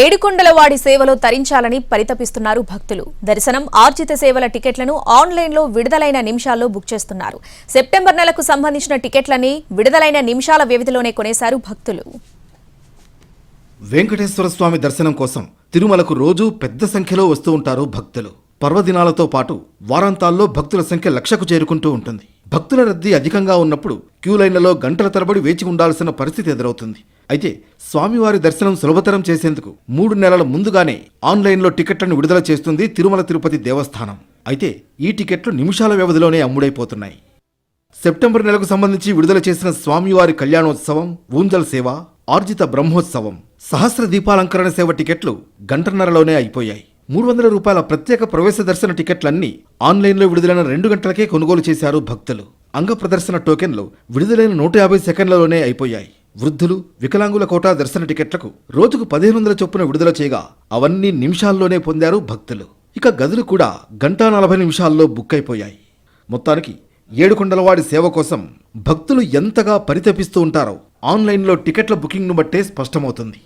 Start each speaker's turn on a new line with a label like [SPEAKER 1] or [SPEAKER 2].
[SPEAKER 1] ఏడుకొండలవాడి సేవలో తరించాలని పరితపిస్తున్నారు భక్తులు. దర్శనం ఆర్జిత సేవల టికెట్లను ఆన్లైన్లో విడుదలైన నిమిషాల్లో బుక్ చేస్తున్నారు. సెప్టెంబర్ నెలకు సంబంధించిన టికెట్లని విడుదలైన నిమిషాల వ్యవధిలోనే కొనేశారు భక్తులు.
[SPEAKER 2] వెంకటేశ్వర స్వామి దర్శనం కోసం తిరుమలకు రోజూ పెద్ద సంఖ్యలో వస్తూ ఉంటారు భక్తులు. పర్వదినాలతో పాటు వారాంతాల్లో భక్తుల సంఖ్య లక్షకు చేరుకుంటూ ఉంటుంది. భక్తుల రద్దీ అధికంగా ఉన్నప్పుడు క్యూ లైన్లలో గంటల తరబడి వేచి ఉండాల్సిన పరిస్థితి ఎదురవుతుంది. అయితే స్వామివారి దర్శనం సులభతరం చేసేందుకు మూడు నెలల ముందుగానే ఆన్లైన్లో టికెట్లను విడుదల చేస్తుంది తిరుమల తిరుపతి దేవస్థానం. అయితే ఈ టికెట్లు నిమిషాల వ్యవధిలోనే అమ్ముడైపోతున్నాయి. సెప్టెంబర్ నెలకు సంబంధించి విడుదల చేసిన స్వామివారి కళ్యాణోత్సవం ఊంజల్ సేవ ఆర్జిత బ్రహ్మోత్సవం సహస్ర దీపాలంకరణ సేవ టికెట్లు గంటన్నరలోనే అయిపోయాయి. మూడు వందల రూపాయల ప్రత్యేక ప్రవేశ దర్శన టికెట్లన్నీ ఆన్లైన్లో విడుదలైన రెండు గంటలకే కొనుగోలు చేశారు భక్తులు. అంగ ప్రదర్శన టోకెన్లు విడుదలైన నూట యాభై సెకండ్లలోనే అయిపోయాయి. వృద్ధులు వికలాంగుల కోటా దర్శన టికెట్లకు రోజుకు పదిహేను వందల చొప్పున విడుదల చేయగా అవన్నీ నిమిషాల్లోనే పొందారు భక్తులు. ఇక గదులు కూడా గంటా నలభై నిమిషాల్లో బుక్ అయిపోయాయి. మొత్తానికి ఏడుకొండలవాడి సేవ కోసం భక్తులు ఎంతగా పరితపిస్తూ ఉంటారో ఆన్లైన్లో టికెట్ల బుకింగ్ను బట్టే స్పష్టమవుతుంది.